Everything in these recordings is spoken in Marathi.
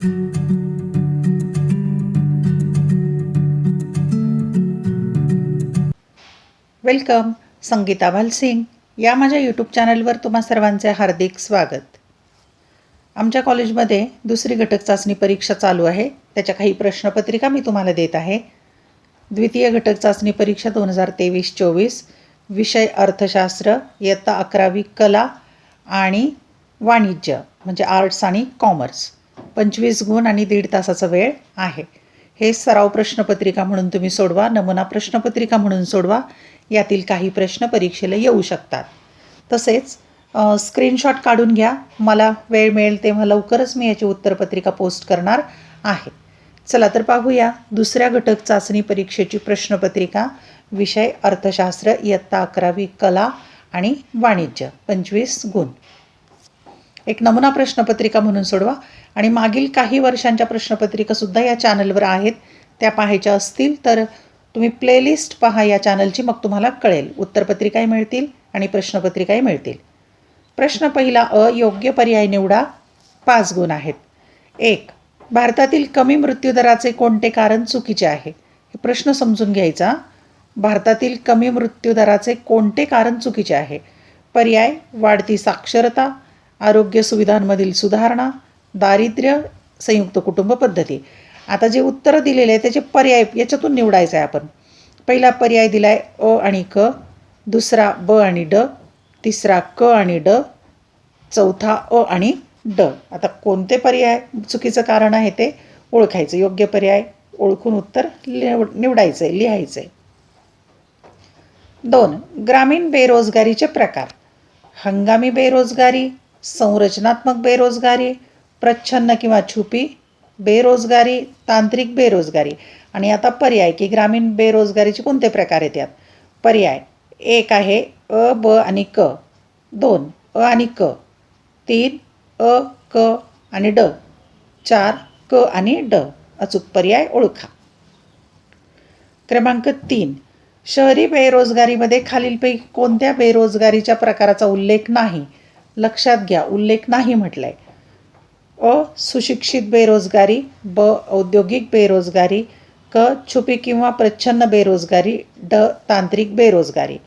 वेलकम संगीता भालसिंग या माझ्या यूट्यूब चॅनलवर तुम्हा सर्वांचे हार्दिक स्वागत. आमच्या कॉलेजमध्ये दुसरी घटक चाचणी परीक्षा चालू आहे. त्याच्या काही प्रश्नपत्रिका मी तुम्हाला देत आहे. द्वितीय घटक चाचणी परीक्षा दोन हजार तेवीस चोवीस विषय अर्थशास्त्र इयत्ता अकरावी कला आणि वाणिज्य म्हणजे आर्ट्स आणि कॉमर्स पंचवीस गुण आणि दीड तासाचा वेळ आहे. हे सराव प्रश्नपत्रिका म्हणून तुम्ही सोडवा नमुना प्रश्नपत्रिका म्हणून सोडवा यातील काही प्रश्न परीक्षेला येऊ शकतात. तसेच स्क्रीनशॉट काढून घ्या. मला वेळ मिळेल तेव्हा लवकरच मी याची उत्तरपत्रिका पोस्ट करणार आहे. चला तर पाहूया. दुसऱ्या घटक चाचणी परीक्षेची प्रश्नपत्रिका विषय अर्थशास्त्र इयत्ता अकरावी कला आणि वाणिज्य पंचवीस गुण. एक नमुना प्रश्नपत्रिका म्हणून सोडवा. आणि मागील काही वर्षांच्या प्रश्नपत्रिकासुद्धा या चॅनलवर आहेत. त्या पाहायच्या असतील तर तुम्ही प्लेलिस्ट पहा या चॅनलची मग तुम्हाला कळेल. उत्तरपत्रिकाही मिळतील आणि प्रश्नपत्रिकाही मिळतील. प्रश्न पहिला अ योग्य पर्याय निवडा. पाच गुण आहेत. एक भारतातील कमी मृत्यूदराचे कोणते कारण चुकीचे आहे? हे प्रश्न समजून घ्यायचा. भारतातील कमी मृत्यूदराचे कोणते कारण चुकीचे आहे? पर्याय वाढती साक्षरता आरोग्य सुविधांमधील सुधारणा दारिद्र्य संयुक्त कुटुंब पद्धती. आता जे उत्तरं दिलेले आहे त्याचे पर्याय याच्यातून निवडायचं आहे आपण. पहिला पर्याय दिला आहे अ आणि क दुसरा ब आणि ड तिसरा क आणि ड चौथा अ आणि ड. आता कोणते पर्याय चुकीचं कारण आहे ते ओळखायचं. योग्य पर्याय ओळखून उत्तर निवड निवडायचं आहे लिहायचं आहे दोन ग्रामीण बेरोजगारीचे प्रकार. हंगामी बेरोजगारी संरचनात्मक बेरोजगारी प्रच्छन्न किंवा छुपी बेरोजगारी तांत्रिक बेरोजगारी. आणि आता पर्याय की ग्रामीण बेरोजगारीचे कोणते प्रकार आहेत यात? पर्याय एक आहे अ ब आणि क. दोन अ आणि क. तीन अ क आणि ड. चार क आणि ड. अचूक पर्याय ओळखा. क्रमांक तीन. शहरी बेरोजगारीमध्ये खालीलपैकी कोणत्या बेरोजगारीच्या प्रकाराचा उल्लेख नाही? लक्षात घ्या उल्लेख नाही म्हटलंय. अ सुशिक्षित बेरोजगारी ब औद्योगिक बेरोजगारी क छुपी किंवा प्रच्छन्न बेरोजगारी ड तांत्रिक बेरोजगारी.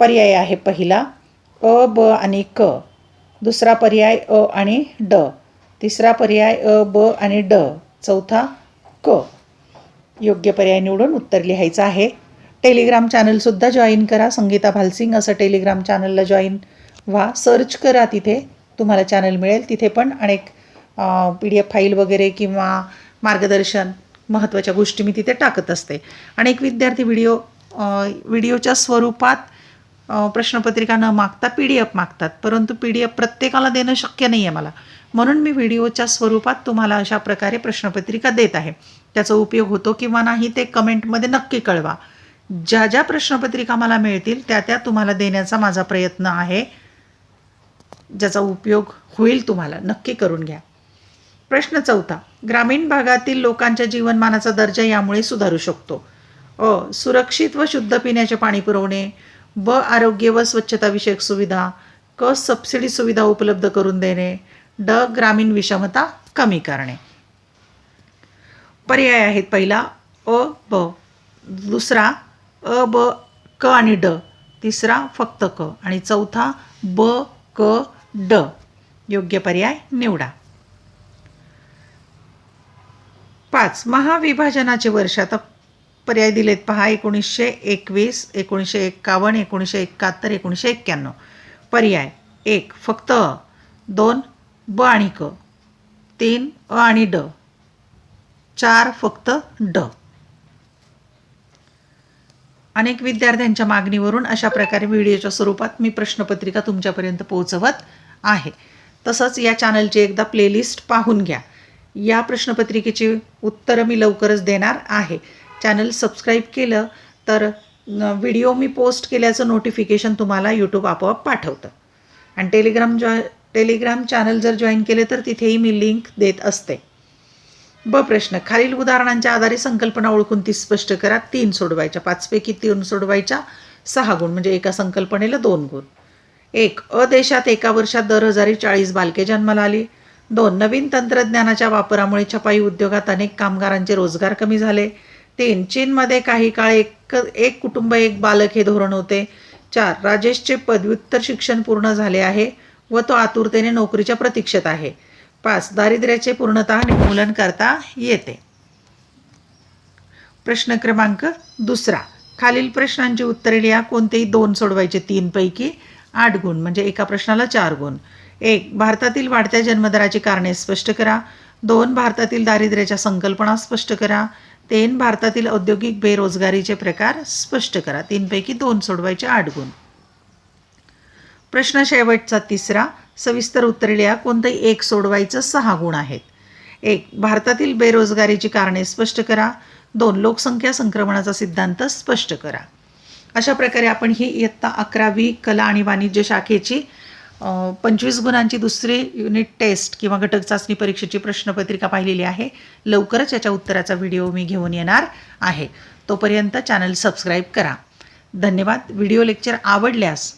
पर्याय आहे पहिला अ ब आणि क. दुसरा पर्याय अ आणि ड. तिसरा पर्याय अ ब आणि ड. चौथा क. योग्य पर्याय निवडून उत्तर लिहायचं आहे. टेलिग्राम चॅनलसुद्धा जॉईन करा. संगीता भालसिंग असं टेलिग्राम चॅनलला जॉईन व्हा सर्च करा तिथे. तुम्हाला चॅनल मिळेल तिथे पण. अनेक पी डी एफ फाईल वगैरे किंवा मार्गदर्शन महत्त्वाच्या गोष्टी मी तिथे टाकत असते. अनेक विद्यार्थी व्हिडिओ व्हिडिओच्या स्वरूपात प्रश्नपत्रिका न मागता पी डी एफ मागतात. परंतु पी डी एफ प्रत्येकाला देणं शक्य नाही आहे मला. म्हणून मी व्हिडिओच्या स्वरूपात तुम्हाला अशा प्रकारे प्रश्नपत्रिका देत आहे. त्याचा उपयोग होतो किंवा नाही ते कमेंटमध्ये नक्की कळवा. ज्या ज्या प्रश्नपत्रिका मला मिळतील त्या त्या तुम्हाला देण्याचा माझा प्रयत्न आहे. ज्याचा उपयोग होईल तुम्हाला नक्की करून घ्या. प्रश्न चौथा ग्रामीण भागातील लोकांच्या जीवनमानाचा दर्जा यामुळे सुधारू शकतो. अ सुरक्षित व शुद्ध पिण्याचे पाणी पुरवणे ब आरोग्य व स्वच्छताविषयक सुविधा क सबसिडी सुविधा उपलब्ध करून देणे ड ग्रामीण विषमता कमी करणे. पर्याय आहेत पहिला अ ब. दुसरा अ ब क आणि ड. तिसरा फक्त क. आणि चौथा ब क ड. योग्य पर्याय निवडा. पाच महाविभाजनाचे वर्ष. आता पर्याय दिलेत पहा एकोणीसशे एकवीस एकोणीसशे एक्कावन्न एकोणीसशे एकाहत्तर एकोणीसशे एक्क्याण्णव. पर्याय. एक फक्त अ दोन ब आणि क. तीन अ आणि ड. चार फक्त ड. अनेक विद्यार्थ्यांच्या मागणीवरून अशा प्रकारे व्हिडिओच्या स्वरूपात मी प्रश्नपत्रिका तुमच्यापर्यंत पोहोचवत आहे. तसंच या चॅनलची एकदा प्लेलिस्ट पाहून घ्या. या प्रश्नपत्रिकेची उत्तरं मी लवकरच देणार आहे. चॅनल सबस्क्राईब केलं तर व्हिडिओ मी पोस्ट केल्याचं नोटिफिकेशन तुम्हाला यूट्यूब आपोआप पाठवतं. आणि टेलिग्राम जॉ टेलिग्राम चॅनल जर जॉईन केले तर तिथेही मी लिंक देत असते. ब प्रश्न. खालील उदाहरणांच्या आधारे संकल्पना ओळखून ती स्पष्ट करा. तीन सोडवायच्या. पाचपैकी तीन सोडवायच्या. सहा गुण. म्हणजे एका संकल्पनेला दोन गुण. एक अ देशात एका वर्षात दर हजारी चाळीस बालके जन्माला आली. दोन नवीन तंत्रज्ञानाच्या वापरामुळे छपाई उद्योगात अनेक कामगारांचे रोजगार कमी झाले. तीन चीनमध्ये काही काळ एक एक कुटुंब एक बालक हे धोरण होते. चार राजेशचे पदव्युत्तर शिक्षण पूर्ण झाले आहे व तो आतुरतेने नोकरीच्या प्रतीक्षेत आहे. पाच दारिद्र्याचे पूर्णतः निर्मूलन करता येते. प्रश्न क्रमांक दुसरा. खालील प्रश्नांची उत्तरे लिहा. कोणतेही दोन सोडवायचे तीनपैकी आठ गुण म्हणजे एका प्रश्नाला चार गुण. एक भारतातील वाढत्या जन्मदराची कारणे स्पष्ट करा. दोन भारतातील दारिद्र्याच्या संकल्पना स्पष्ट करा. तीन भारतातील औद्योगिक बेरोजगारीचे प्रकार स्पष्ट करा. तीनपैकी दोन सोडवायचे आठ गुण. प्रश्न शेवटचा तिसरा सविस्तर उत्तरे लिहा कोणतंही एक सोडवायचं सहा गुण आहेत. एक भारतातील बेरोजगारीची कारणे स्पष्ट करा. दोन लोकसंख्या संक्रमणाचा सिद्धांत स्पष्ट करा. अशा प्रकारे आपण ही इयत्ता अकरावी कला आणि वाणिज्य शाखेची पंचवीस गुणांची दुसरी युनिट टेस्ट किंवा घटक चाचणी परीक्षेची प्रश्नपत्रिका पाहिलेली आहे. लवकरच याच्या उत्तराचा व्हिडिओ मी घेऊन येणार आहे. तोपर्यंत चॅनल सबस्क्राईब करा. धन्यवाद. व्हिडिओ लेक्चर आवडल्यास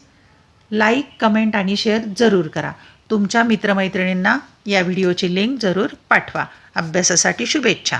लाईक कमेंट आणि शेअर जरूर करा. तुमच्या मित्रमैत्रिणींना या व्हिडिओची लिंक जरूर पाठवा. अभ्यासासाठी शुभेच्छा.